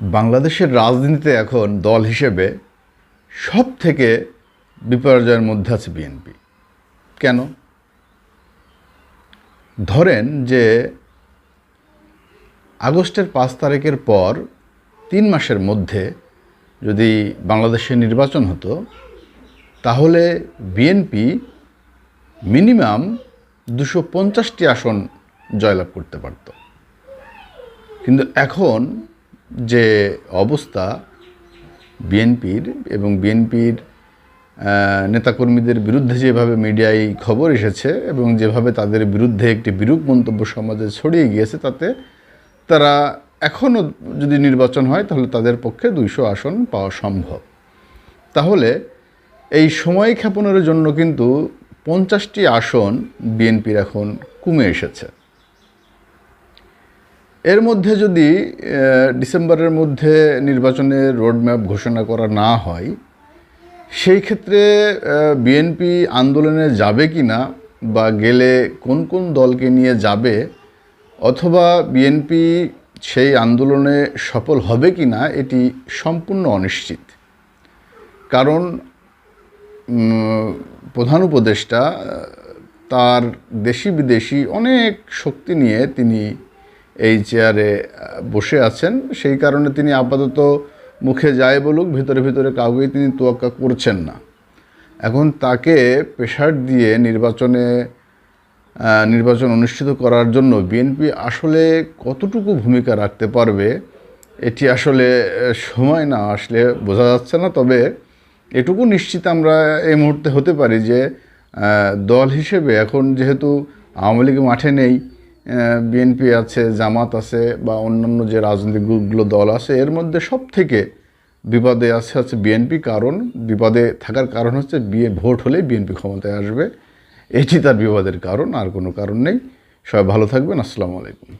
বাংলাদেশের রাজনীতিতে এখন দল হিসেবে সব থেকে বিপর্যয়ের মধ্যে আছে বিএনপি। কেন? ধরেন যে আগস্টের পাঁচ তারিখের পর তিন মাসের মধ্যে যদি বাংলাদেশে নির্বাচন হতো, তাহলে বিএনপি মিনিমাম দুশো পঞ্চাশটি আসন জয়লাভ করতে পারত। কিন্তু এখন যে অবস্থা বিএনপির এবং বিএনপির নেতাকর্মীদের বিরুদ্ধে যেভাবে মিডিয়ায় খবর এসেছে এবং যেভাবে তাদের বিরুদ্ধে একটি বিরূপ মন্তব্য সমাজে ছড়িয়ে গিয়েছে, তাতে তারা এখনও যদি নির্বাচন হয়, তাহলে তাদের পক্ষে দুইশো আসন পাওয়া সম্ভব। তাহলে এই সময় ক্ষেপণের জন্য কিন্তু পঞ্চাশটি আসন বিএনপির এখন কমে এসেছে। এর মধ্যে যদি ডিসেম্বরের মধ্যে নির্বাচনের রোডম্যাপ ঘোষণা করা না হয়, সেই ক্ষেত্রে বিএনপি আন্দোলনে যাবে কি না বা গেলে কোন কোন দলকে নিয়ে যাবে অথবা বিএনপি সেই আন্দোলনে সফল হবে কি না, এটি সম্পূর্ণ অনিশ্চিত। কারণ প্রধান উপদেষ্টা, তার দেশি বিদেশি অনেক শক্তি নিয়ে তিনি এই চেয়ারে বসে আছেন। সেই কারণে তিনি আপাতত মুখে যায় বলুক, ভিতরে ভিতরে কাউকেই তিনি তোয়াক্কা করছেন না। এখন তাকে প্রেশার দিয়ে নির্বাচনে নির্বাচন অনুষ্ঠিত করার জন্য বিএনপি আসলে কতটুকু ভূমিকা রাখতে পারবে, এটি আসলে সময় না আসলে বোঝা যাচ্ছে না। তবে এটুকু নিশ্চিত আমরা এই মুহূর্তে হতে পারি যে দল হিসেবে এখন যেহেতু আওয়ামী লীগ মাঠে নেই বিএনপি আছে, জামাত আছে বা অন্যান্য যে রাজনৈতিক গ্রুপগুলো দল আছে, এর মধ্যে সব থেকে বিপদে আছে হচ্ছে বিএনপি। কারণ বিপদে থাকার কারণ হচ্ছে বিয়ে ভোট হলেই বিএনপি ক্ষমতায় আসবে। এটি তার বিবাদের কারণ, আর কোনো কারণ নেই। সবাই ভালো থাকবেন। আসসালামু আলাইকুম।